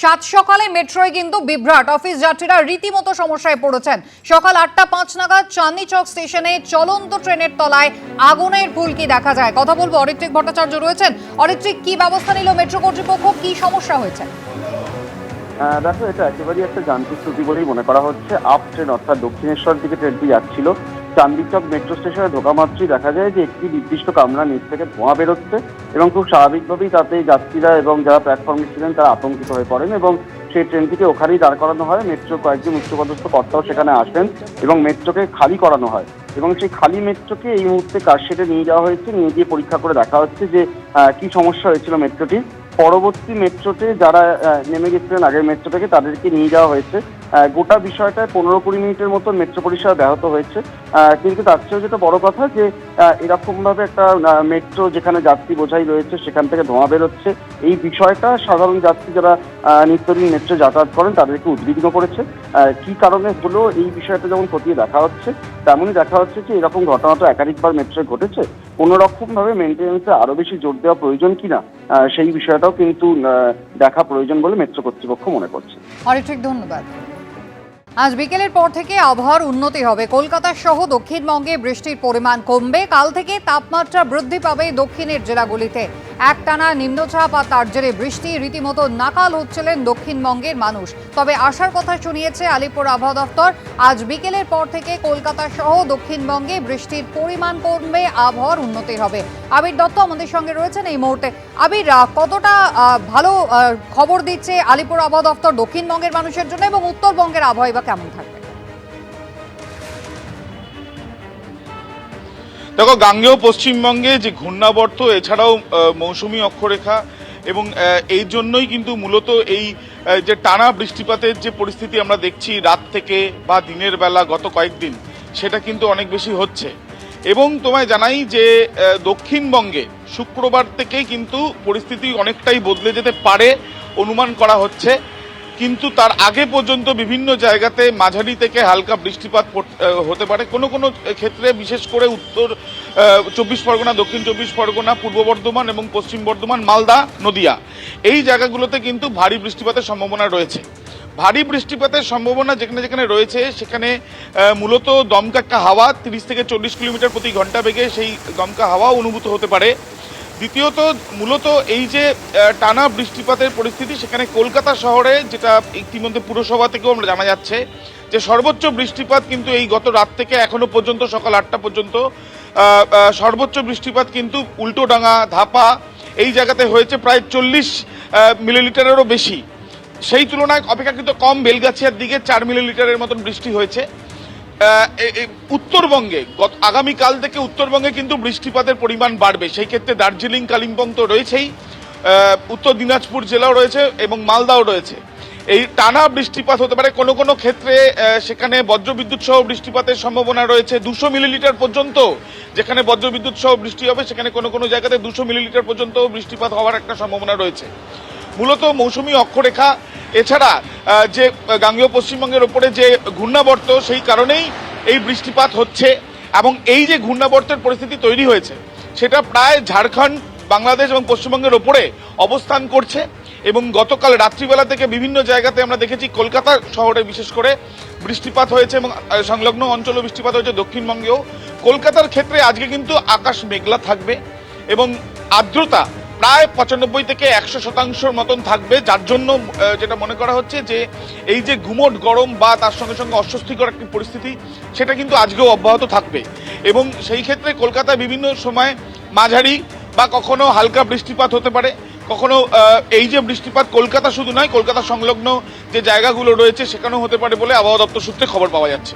সাত সকালে মেট্রোয় কিন্তু বিভ্রাট। অফিস যাত্রীরা রীতিমতো সমস্যায় পড়েছেন। সকাল আটটা পাঁচ নাগাদ চাঁদনি চক স্টেশনে চলন্ত ট্রেনের তলায় আগুনের ফুলকি দেখা যায়। কথা বলব অরিত্রিক ভট্টাচার্য রয়েছেন। অরিত্রিক, কি ব্যবস্থা নিল মেট্রো কর্তৃপক্ষ? কি সমস্যা হয়েছে? দেখো, এটা একেবারেই একটা যান্ত্রিক ত্রুটি বলেই মনে করা হচ্ছে। আপ ট্রেন, অর্থাৎ দক্ষিণেশ্বর দিকে ট্রেনটি যাচ্ছিল। চান্দিচক মেট্রো স্টেশনে ঢোকা মাত্রই দেখা যায় যে একটি নির্দিষ্ট কামরা নিচ থেকে ধোঁয়া বেরোচ্ছে এবং খুব স্বাভাবিকভাবেই তাতে যাত্রীরা এবং যারা প্ল্যাটফর্মে ছিলেন তারা আতঙ্কিত হয়ে পড়েন এবং সেই ট্রেনটিকে ওখানেই দাঁড় করানো হয়। মেট্রো কয়েকজন উচ্চপদস্থ কর্তাও সেখানে আসেন এবং মেট্রোকে খালি করানো হয়। এবং সেই খালি মেট্রোকে এই মুহূর্তে কারশেডে নিয়ে যাওয়া হয়েছে? নিয়ে গিয়ে পরীক্ষা করে দেখা হচ্ছে যে কি সমস্যা হয়েছিল মেট্রোটির পরবর্তী মেট্রোতে যারা নেমে গেছিলেন আগের মেট্রো থেকে, তাদেরকে নিয়ে যাওয়া হয়েছে। গোটা বিষয়টায় পনেরো কুড়ি মিনিটের মতো মেট্রো পরিষেবা ব্যাহত হয়েছে। কিন্তু তার চেয়েও যেটা বড় কথা যে এরকমভাবে একটা মেট্রো যেখানে যাত্রী বোঝাই রয়েছে, সেখান থেকে ধোঁয়া বেরোচ্ছে। এই বিষয়টা সাধারণ যাত্রী যারা নিত্যদিন মেট্রো যাতায়াত করেন, তাদেরকে উদ্বিগ্ন করেছে। কি কারণে হলো, এই বিষয়টা যেমন খতিয়ে দেখা হচ্ছে, তেমনই দেখা হচ্ছে যে, এরকম ঘটনা তো একাধিকবার মেট্রোয় ঘটেছে। কোনো রকম ভাবে মেনটেন্যান্সে আরও বেশি জোর দেওয়া প্রয়োজন কিনা সেই বিষয়টাও কিন্তু দেখা প্রয়োজন বলে মেট্রো কর্তৃপক্ষ মনে করছে। অরিত্রিক ধন্যবাদ। আজ বিকেলের পর থেকে আবহাওয়ার উন্নতি হবে। কলকাতা সহ দক্ষিণবঙ্গে বৃষ্টির পরিমাণ কমবে। কাল থেকে তাপমাত্রা বৃদ্ধি পাবে দক্ষিণের জেলাগুলিতে। একটানা নিম্নচাপ আর তার জেরে বৃষ্টি, রীতিমতো নাকাল হচ্ছিলেন দক্ষিণবঙ্গের মানুষ। তবে আসার কথা শুনিয়েছে আলিপুর আবহাওয়া দফতর আজ বিকেলের পর থেকে কলকাতা সহ দক্ষিণবঙ্গে বৃষ্টির পরিমাণ কমবে, আবহাওয়ার উন্নতি হবে। আবির দত্ত আমাদের সঙ্গে রয়েছেন এই মুহূর্তে। আবির কতটা ভালো খবর দিচ্ছে আলিপুর আবহাওয়া দফতর দক্ষিণবঙ্গের মানুষের জন্য এবং উত্তরবঙ্গের আবহাওয়া বা কেমন থাকবে দেখো, গাঙ্গেয় পশ্চিমবঙ্গে যে ঘূর্ণাবর্ত, এছাড়াও মৌসুমি অক্ষরেখা এবং এই জন্যই কিন্তু মূলত এই যে টানা বৃষ্টিপাতের যে পরিস্থিতি আমরা দেখছি রাত থেকে বা দিনের বেলা গত কয়েকদিন, সেটা কিন্তু অনেক বেশি হচ্ছে। এবং তোমায় জানাই যে দক্ষিণবঙ্গে শুক্রবার থেকে কিন্তু পরিস্থিতি অনেকটাই বদলে যেতে পারে, অনুমান করা হচ্ছে। কিন্তু তার আগে পর্যন্ত বিভিন্ন জায়গাতে মাঝারি থেকে হালকা বৃষ্টিপাত হতে পারে। কোনো কোনো ক্ষেত্রে, বিশেষ করে উত্তর চব্বিশ পরগনা, দক্ষিণ চব্বিশ পরগনা, পূর্ব বর্ধমান এবং পশ্চিম বর্ধমান, মালদা, নদিয়া। এই জায়গাগুলোতে কিন্তু ভারী বৃষ্টিপাতের সম্ভাবনা রয়েছে। ভারী বৃষ্টিপাতের সম্ভাবনা যেখানে যেখানে রয়েছে, সেখানে মূলত দমকা একটা হাওয়া, তিরিশ থেকে চল্লিশ কিলোমিটার প্রতি ঘণ্টা বেগে সেই দমকা হাওয়া অনুভূত হতে পারে। দ্বিতীয়ত, মূলত এই যে টানা বৃষ্টিপাতের পরিস্থিতি, সেখানে কলকাতা শহরে যেটা ইতিমধ্যে পুরসভা থেকেও আমরা জানা যাচ্ছে, যে সর্বোচ্চ বৃষ্টিপাত কিন্তু এই গত রাত থেকে এখনও পর্যন্ত, সকাল আটটা পর্যন্ত সর্বোচ্চ বৃষ্টিপাত কিন্তু উল্টোডাঙ্গা, ধাপা, এই জায়গাতে হয়েছে প্রায় চল্লিশ মিলিলিটারেরও বেশি। সেই তুলনায় অপেক্ষাকৃত কম বেলগাছিয়ার দিকে চার মিলিলিটারের মতন বৃষ্টি হয়েছে। উত্তরবঙ্গে আগামীকাল থেকে উত্তরবঙ্গে কিন্তু বৃষ্টিপাতের পরিমাণ বাড়বে। সেই ক্ষেত্রে দার্জিলিং, কালিম্পং তো রয়েছেই। উত্তর দিনাজপুর জেলাও রয়েছে এবং মালদাও রয়েছে। এই টানা বৃষ্টিপাত হতে পারে। কোনো কোনো ক্ষেত্রে সেখানে বজ্রবিদ্যুৎ সহ বৃষ্টিপাতের সম্ভাবনা রয়েছে। দুশো মিলিলিটার পর্যন্ত যেখানে বজ্রবিদ্যুৎ সহ বৃষ্টি হবে, সেখানে কোনো কোনো জায়গাতে দুশো মিলিলিটার পর্যন্ত বৃষ্টিপাত হওয়ার একটা সম্ভাবনা রয়েছে। মূলত মৌসুমী অক্ষরেখা। এছাড়া যে, গাঙ্গেয় পশ্চিমবঙ্গের ওপরে যে ঘূর্ণাবর্ত, সেই কারণেই এই বৃষ্টিপাত হচ্ছে এবং এই যে ঘূর্ণাবর্তের পরিস্থিতি তৈরি হয়েছে, সেটা প্রায় ঝাড়খণ্ড, বাংলাদেশ এবং পশ্চিমবঙ্গের ওপরে অবস্থান করছে এবং গতকাল রাত্রিবেলা থেকে বিভিন্ন জায়গাতে আমরা দেখেছি, কলকাতা শহরে বিশেষ করে বৃষ্টিপাত হয়েছে এবং সংলগ্ন অঞ্চলে বৃষ্টিপাত হয়েছে, দক্ষিণবঙ্গেও। কলকাতার ক্ষেত্রে আজকে কিন্তু আকাশ মেঘলা থাকবে এবং আর্দ্রতা প্রায় পঁচানব্বই থেকে একশো শতাংশের মতন থাকবে, যার জন্য যেটা মনে করা হচ্ছে যে এই যে গুমট গরম বা তার সঙ্গে সঙ্গে অস্বস্তিকর একটি পরিস্থিতি, সেটা কিন্তু আজকেও অব্যাহত থাকবে। এবং সেই ক্ষেত্রে কলকাতায় বিভিন্ন সময় মাঝারি বা কখনো হালকা বৃষ্টিপাত হতে পারে, কখনো এই যে বৃষ্টিপাত কলকাতা শুধু নয়, কলকাতা সংলগ্ন যে জায়গাগুলো রয়েছে সেখানেও হতে পারে বলে আবহাওয়া দপ্তর সূত্রে খবর পাওয়া যাচ্ছে।